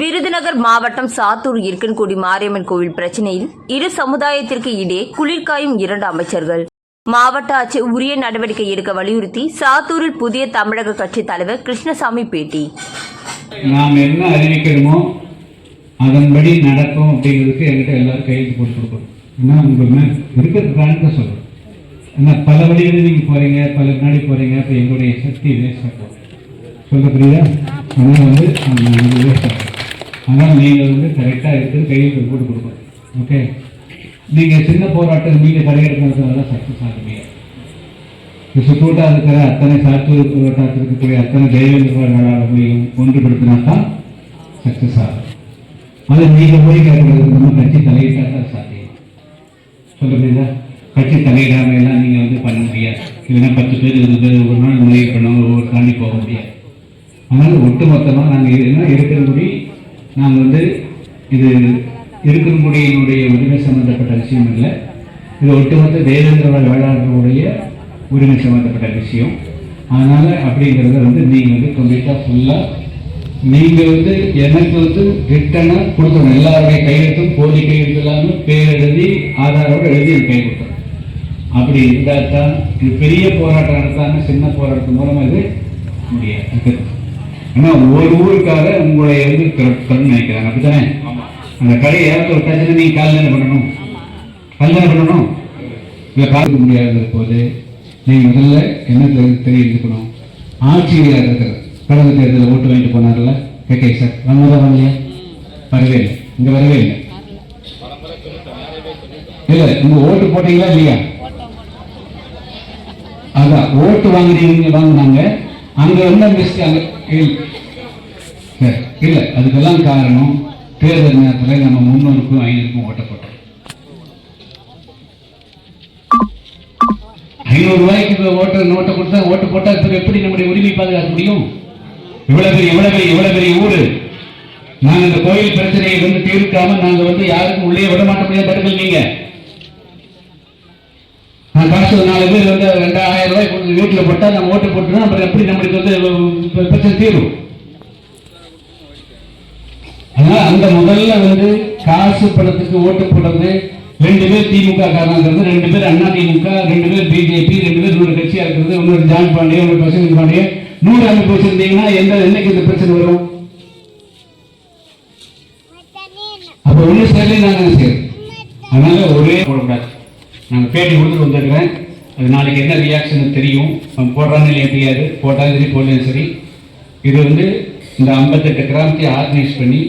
விருதுநகர் மாவட்டம் சாத்தூர் இருக்கன்குடி மாரியம்மன் கோவில் பிரச்சனையில் இரு சமுதாயத்திற்கு இடையே குளிர்காயும் இரண்டு அமைச்சர்கள். மாவட்ட ஆட்சி உரிய நடவடிக்கை எடுக்க வலியுறுத்தி சாத்தூரில் புதிய தமிழக கட்சி தலைவர் கிருஷ்ணசாமி பேட்டி. நாம் என்ன அறிவிக்கிறோமோ அதன்படி நடக்கும் அப்படிங்கிறதுக்கு என்கிட்ட எல்லாரும் கையெழுத்து போட்டுருக்கோம் கொடுக்கணும். ஏன்னா உங்க மேல் இருக்கிற ஏன்னா பல வழிகளில் நீங்கள் போறீங்க பல முன்னாடி போறீங்க அப்போ எங்களுடைய சக்தி வேஸ்ட் ஆகும் சொல்ல புரியுதா? அதனால் வந்து வேஸ்ட் ஆகும் அதனால் நீங்கள் வந்து கரெக்டாக எடுத்து கையில் போட்டு கொடுக்கணும் ஓகே நீங்கள் சின்ன போராட்டம் நீங்கள் தடையெடுக்கிறதுனால சக்ஸஸ் ஆக முடியாது இருக்கிற அத்தனை சாத்தூர் போராட்டத்தில் இருக்கக்கூடிய அத்தனை தெய்வங்களையும் ஒன்றுபடுத்தினா தான் சக்ஸஸ் ஆகும் அது நீங்கள் போய் கேட்கறது நம்ம கட்சி தலையிட்டா தான் சாத்தியம். சொல்ல முடியுதா? கட்சி தலையிடாமல் எல்லாம் நீங்கள் வந்து பண்ண முடியாது. இல்லைன்னா பத்து பேர் இருபது பேர் ஒரு நாள் முறையை பண்ணாமல் ஒவ்வொரு தாண்டி போக முடியாது. அதனால் ஒட்டு நாங்கள் நாங்க என்ன இருக்கிறபடி நாங்க வந்து இது இருக்கக்கூடியனுடைய உரிமை சம்பந்தப்பட்ட விஷயம் இல்லை இது ஒட்டுமொத்த தேவேந்திர வேளாண்மையுடைய உரிமை சம்பந்தப்பட்ட விஷயம். அதனால் அப்படிங்கிறத வந்து நீங்கள் வந்து கம்ப்ளீட்டாக ஃபுல்லாக நீங்கள் வந்து எனக்கு வந்து ரிட்டனாக கொடுக்கணும். எல்லாருடைய கையெழுத்தும் போலி கையெழுத்து இல்லாமல் பேர் எழுதி ஆதாரோடு எழுதி எனக்கு கை கொடுக்கணும். அப்படி இருந்தால் தான் இது பெரிய போராட்டம் நடத்தாமல் சின்ன போராட்டம் மூலமாக இது முடியாது. ஏன்னா ஒரு ஊருக்காக உங்களை வந்து திறக்கணும்னு நினைக்கிறாங்க. அப்படித்தானே? அந்த கடையை யாருக்கு ஒரு டச்சுன்னு நீங்க கால் என்ன பண்ணணும்? கால் என்ன பண்ணணும்? இல்லை காக்க முடியாத போது நீங்க முதல்ல என்ன தெரி- தெரிஞ்சுக்கணும்? ஆட்சியில் இருக்கிற கடந்த தேர்தலில் ஓட்டு வாங்கிட்டு போனார்ல? KK sir. வந்ததா வரலையா வரவே இல்லை. இங்க வரவே இல்லை. இல்ல உங்க ஓட்டு போட்டீங்களா இல்லையா? அதான் ஓட்டு வாங்குறீங்க வாங்குனாங்க. அங்க என்ன மிஸ்டேக் அங்க இல்ல. அதுக்கெல்லாம் காரணம் தேர்தல் நேரத்தில் நம்ம முன்னோருக்கும் ஐநூறுக்கும் ஓட்டப்பட்டோம். ஐநூறு ரூபாய்க்கு ஓட்டு நோட்டை கொடுத்தா ஓட்டு போட்டா இப்ப எப்படி நம்முடைய உரிமை பாதுகாக்க முடியும்? இவ்வளவு பெரிய இவ்வளவு பெரிய இவ்வளவு பெரிய ஊரு. நாங்க இந்த கோயில் பிரச்சனையை வந்து தீர்க்காம நாங்க வந்து யாருக்கும் உள்ளே விட மாட்ட முடியாது தடுக்கல் நீங்கள் நான் காசு நாலு பேர் வந்து ரெண்டாயிரம் ரூபாய் கொடுத்து வீட்டுல போட்டா நம்ம ஓட்டு போட்டுனா அப்புறம் எப்படி நம்மளுக்கு வந்து பிரச்சனை தீரும். அதனால அந்த முதல்ல வந்து காசு பணத்துக்கு ஓட்டு போடுறது ரெண்டு பேர் திமுக காரங்கிறது ரெண்டு பேர் அண்ணா திமுக ரெண்டு பேர் பிஜேபி ரெண்டு பேர் இன்னொரு கட்சியா இருக்கிறது இன்னொரு ஜான் பாண்டிய இன்னொரு பசங்க பாண்டிய நூறு அமைப்பு வச்சிருந்தீங்கன்னா எந்த என்னைக்கு இந்த பிரச்சனை வரும்? அப்ப ஒண்ணு சரி நாங்க சரி அதனால ஒரே போடக்கூடாது நாங்கள் பேட்டி கொடுத்துட்டு வந்துருக்கிறேன் அது நாளைக்கு என்ன ரியாக்ஷன் தெரியும். அவன் போடுறான்னு இல்லையா தெரியாது. போட்டாலும் சரி போடலாம் சரி. இது வந்து இந்த ஐம்பத்தெட்டு கிராமத்தை ஆர்கனைஸ் பண்ணி